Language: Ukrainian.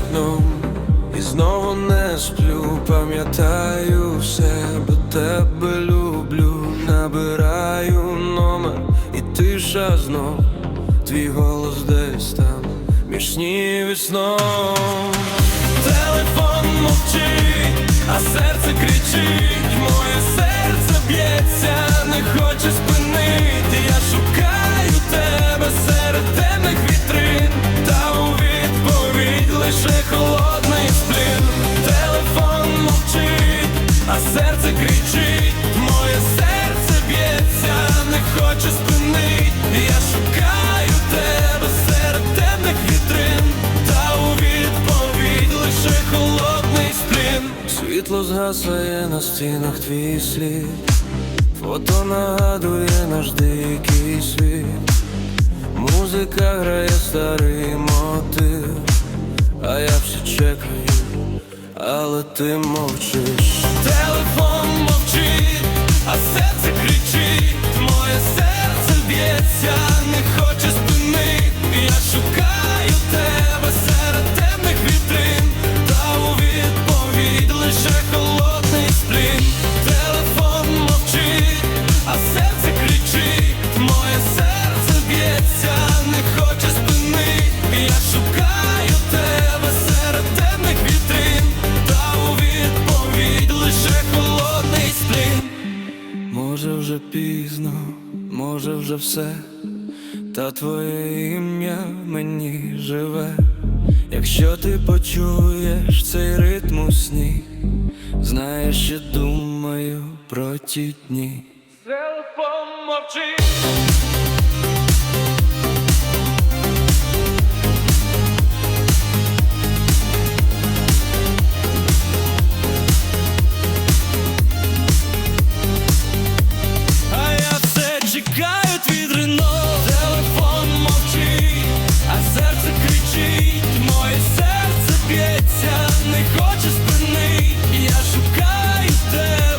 вікном і знову не сплю, пам'ятаю все, бо тебе люблю, набираю номер, і тиша знов, твій голос десь там, між снів і сном. Телефон мовчить, а Світло згасає на стінах твій слід. Фото нагадує наш дикий світ. Музика грає старий мотив, а я все чекаю, але ти мовчиш. Не хоче спинити. Я шукаю тебе серед темних та у відповідь лише холодний сплін. Може вже пізно, може вже все, та твоє ім'я мені живе. Якщо ти почуєш цей ритм у сні, знаєш, що думаю про ті дні. Телефон мовчить, відрено, телефон мовчить, а серце кричить, моє серце б'ється, не хоче спини, я шукаю тебе.